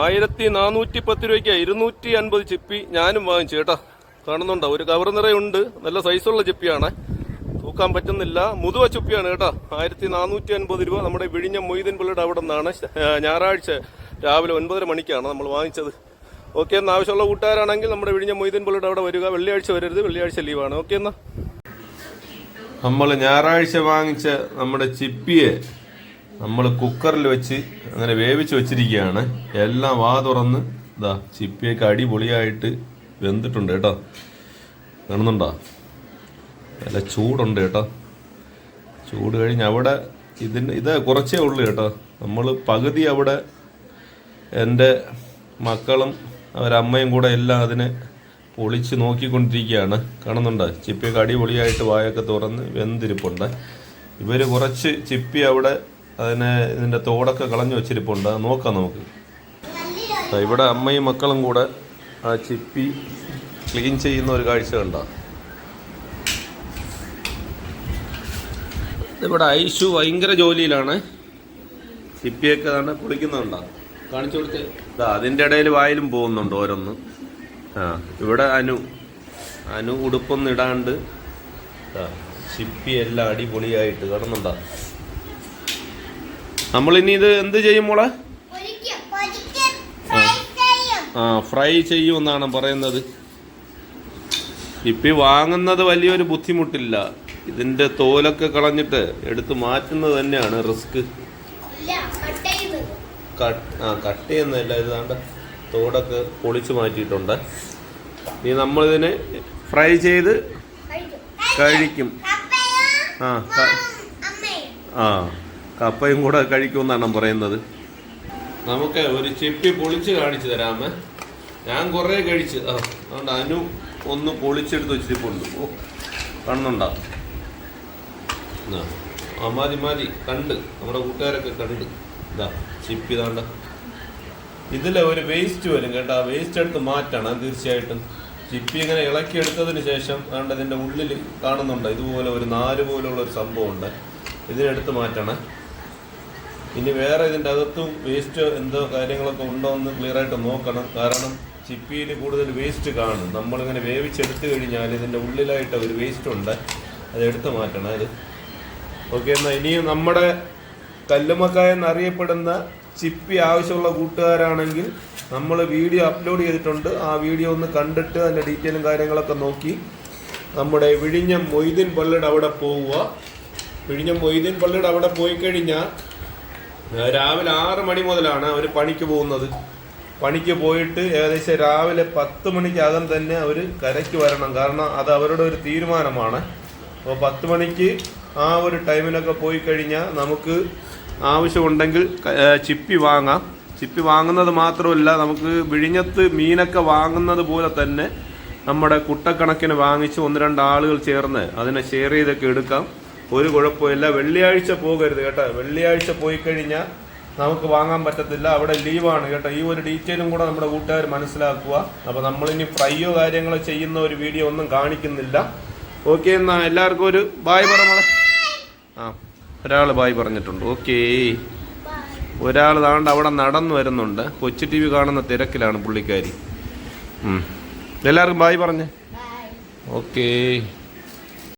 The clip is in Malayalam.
ആയിരത്തി നാനൂറ്റി പത്ത് രൂപയ്ക്ക് ഇരുന്നൂറ്റി അൻപത് ചിപ്പി ഞാനും വാങ്ങിച്ചു കേട്ടോ. കാണുന്നുണ്ടോ? ഒരു കവർ നിറയുണ്ട്. നല്ല സൈസുള്ള ചിപ്പിയാണ്. തൂക്കാൻ പറ്റുന്നില്ല. മുതുവ ചുപ്പിയാണ് കേട്ടോ. ആയിരത്തി നാനൂറ്റി അൻപത് രൂപ നമ്മുടെ വിഴിഞ്ഞ മൊയ്തീൻ പിള്ളയുടെ അവിടെ നിന്നാണ്. ഞായറാഴ്ച രാവിലെ ഒൻപതര മണിക്കാണ് നമ്മൾ വാങ്ങിച്ചത്. ഓക്കെ എന്ന് ആവശ്യമുള്ള കൂട്ടുകാരാണെങ്കിൽ നമ്മുടെ വിഴിഞ്ഞ മൊയ്തീൻ പിള്ളയുടെ അവിടെ വരിക. വെള്ളിയാഴ്ച വരരുത്. വെള്ളിയാഴ്ച ലീവാണ് ഓക്കെ എന്നാ. നമ്മൾ ഞായറാഴ്ച വാങ്ങിച്ച നമ്മുടെ ചിപ്പിയെ നമ്മൾ കുക്കറിൽ വെച്ച് അങ്ങനെ വേവിച്ച് വെച്ചിരിക്കുകയാണ്. എല്ലാം വാ തുറന്ന് ഇതാ ചിപ്പിയൊക്കെ അടിപൊളിയായിട്ട് വെന്തിട്ടുണ്ട് കേട്ടോ. കാണുന്നുണ്ടോ? നല്ല ചൂടുണ്ട് കേട്ടോ. ചൂട് കഴിഞ്ഞ് അവിടെ ഇതിന് ഇത് കുറച്ചേ ഉള്ളൂ കേട്ടോ. നമ്മൾ പകുതി അവിടെ എന്റെ മക്കളും അവരമ്മയും കൂടെ എല്ലാം അതിനെ പൊളിച്ച് നോക്കിക്കൊണ്ടിരിക്കുകയാണ്. കാണുന്നുണ്ട്? ചിപ്പിയൊക്കെ അടിപൊളിയായിട്ട് വായൊക്കെ തുറന്ന് വെന്തിരിപ്പുണ്ട്. ഇവർ കുറച്ച് ചിപ്പി അവിടെ അതിനെ ഇതിന്റെ തോടൊക്കെ കളഞ്ഞു വെച്ചിരിപ്പുണ്ട്. നോക്കാം നമുക്ക്. ഇവിടെ അമ്മയും മക്കളും കൂടെ ആ ചിപ്പി ക്ലീൻ ചെയ്യുന്ന ഒരു കാഴ്ച കണ്ടോ? ഇവിടെ ഐഷു ഭയങ്കര ജോലിയിലാണ്. ചിപ്പിയൊക്കെ തന്നെ പൊളിക്കുന്നുണ്ടോ? കാണിച്ചു കൊടുത്തേ. അതിന്റെ ഇടയിൽ വായിലും പോകുന്നുണ്ട് ഓരോന്ന്. ആ ഇവിടെ അനു. അനു ഉടുപ്പൊന്നും ഇടാണ്ട് ദാ ചിപ്പി എല്ലാം അടിപൊളിയായിട്ട് കാണുന്നുണ്ടോ ഇനി ഇത് എന്ത് ചെയ്യും മോളെ? ആ ഫ്രൈ ചെയ്യും. എന്നാണ് പറയുന്നത്. ഇപ്പി വാങ്ങുന്നത് വലിയൊരു ബുദ്ധിമുട്ടില്ല. ഇതിന്റെ തോലൊക്കെ കളഞ്ഞിട്ട് എടുത്ത് മാറ്റുന്നത് തന്നെയാണ് റിസ്ക്. ആ കട്ട് ചെയ്യുന്നതല്ല ഇത് ദാണ്ട തോടൊക്കെ പൊളിച്ചു മാറ്റിയിട്ടുണ്ട്. ഇനി നമ്മളിതിനെ ഫ്രൈ ചെയ്ത് കഴിക്കും. ആ ആ. കപ്പയും കൂടെ കഴിക്കുമെന്നാണ് പറയുന്നത്. നമുക്ക് ഒരു ചിപ്പി പൊളിച്ച് കാണിച്ചു തരാമേ. ഞാൻ കുറേ കഴിച്ച് അതുകൊണ്ട് അനു ഒന്ന് പൊളിച്ചെടുത്ത് വെച്ചിരിപ്പുണ്ട്. ഓ കാണുന്നുണ്ടോ ആ. മതി കണ്ട്. നമ്മുടെ കൂട്ടുകാരൊക്കെ കണ്ട്. ഇതാ ചിപ്പി താണ്ട ഇതിലെ ഒരു വേസ്റ്റ് വരും കേട്ടോ. ആ വേസ്റ്റ് എടുത്ത് മാറ്റണം തീർച്ചയായിട്ടും. ചിപ്പി ഇങ്ങനെ ഇളക്കി എടുത്തതിന് ശേഷം അതുകൊണ്ട് ഇതിന്റെ ഉള്ളിൽ കാണുന്നുണ്ട്. ഇതുപോലെ ഒരു നാല് പോലുള്ള ഒരു സംഭവം ഉണ്ട് ഇതിനെടുത്ത് മാറ്റണം. ഇനി വേറെ ഇതിന്റെ അകത്തും വേസ്റ്റ് എന്തോ കാര്യങ്ങളൊക്കെ ഉണ്ടോ എന്ന് ക്ലിയർ ആയിട്ട് നോക്കണം. കാരണം ചിപ്പിയിൽ കൂടുതൽ വേസ്റ്റ് കാണും. നമ്മളിങ്ങനെ വേവിച്ചെടുത്തു കഴിഞ്ഞാൽ ഇതിന്റെ ഉള്ളിലായിട്ട് ഒരു വേസ്റ്റ് ഉണ്ട്. അത് എടുത്തു മാറ്റണം അത്. ഓക്കെ എന്നാൽ ഇനിയും നമ്മുടെ കല്ലുമക്കായ ചിപ്പി ആവശ്യമുള്ള കൂട്ടുകാരാണെങ്കിൽ നമ്മൾ വീഡിയോ അപ്ലോഡ് ചെയ്തിട്ടുണ്ട്. ആ വീഡിയോ ഒന്ന് കണ്ടിട്ട് അതിന്റെ ഡീറ്റെയിലും കാര്യങ്ങളൊക്കെ നോക്കി നമ്മുടെ വിഴിഞ്ഞം മൊയ്തീൻ പള്ളിയുടെ അവിടെ പോവുക. വിഴിഞ്ഞം മൊയ്തീൻ പള്ളിയുടെ അവിടെ പോയി കഴിഞ്ഞാൽ രാവിലെ ആറ് മണി മുതലാണ് അവർ പണിക്ക് പോകുന്നത്. പണിക്ക് പോയിട്ട് ഏകദേശം രാവിലെ പത്ത് മണിക്കകം തന്നെ അവർ കരയ്ക്ക് വരണം. കാരണം അത് അവരുടെ ഒരു തീരുമാനമാണ്. അപ്പോൾ പത്ത് മണിക്ക് ആ ഒരു ടൈമിലൊക്കെ പോയി കഴിഞ്ഞാൽ നമുക്ക് ആവശ്യമുണ്ടെങ്കിൽ ചിപ്പി വാങ്ങാം. ചിപ്പി വാങ്ങുന്നത് മാത്രമല്ല നമുക്ക് വിഴിഞ്ഞത്ത് മീനൊക്കെ വാങ്ങുന്നത് പോലെ തന്നെ നമ്മുടെ കുട്ടക്കണക്കിന് വാങ്ങിച്ച് ഒന്ന് രണ്ട് ആളുകൾ ചേർന്ന് അതിനെ ഷെയർ ചെയ്തൊക്കെ എടുക്കാം. ഒരു കുഴപ്പമില്ല വെള്ളിയാഴ്ച പോകരുത് കേട്ടോ. വെള്ളിയാഴ്ച പോയി കഴിഞ്ഞാൽ നമുക്ക് വാങ്ങാൻ പറ്റത്തില്ല. അവിടെ ലീവാണ് കേട്ടോ. ഈ ഒരു ഡീറ്റെയിലും കൂടെ നമ്മുടെ കൂട്ടുകാർ മനസ്സിലാക്കുക. അപ്പോൾ നമ്മളിനി ഫ്രൈയോ കാര്യങ്ങളോ ചെയ്യുന്ന ഒരു വീഡിയോ ഒന്നും കാണിക്കുന്നില്ല. ഓക്കെ എന്നാ എല്ലാവർക്കും ഒരു ബായ് പറ മോളെ. ആ ഒരാൾ ബായ് പറഞ്ഞിട്ടുണ്ട്. ഓക്കേ. ഒരാൾ താണ്ട് അവിടെ നടന്നു വരുന്നുണ്ട്. കൊച്ചു ടി വി കാണുന്ന തിരക്കിലാണ് പുള്ളിക്കാരി. എല്ലാവർക്കും ബായ് പറഞ്ഞേ. ഓക്കേ.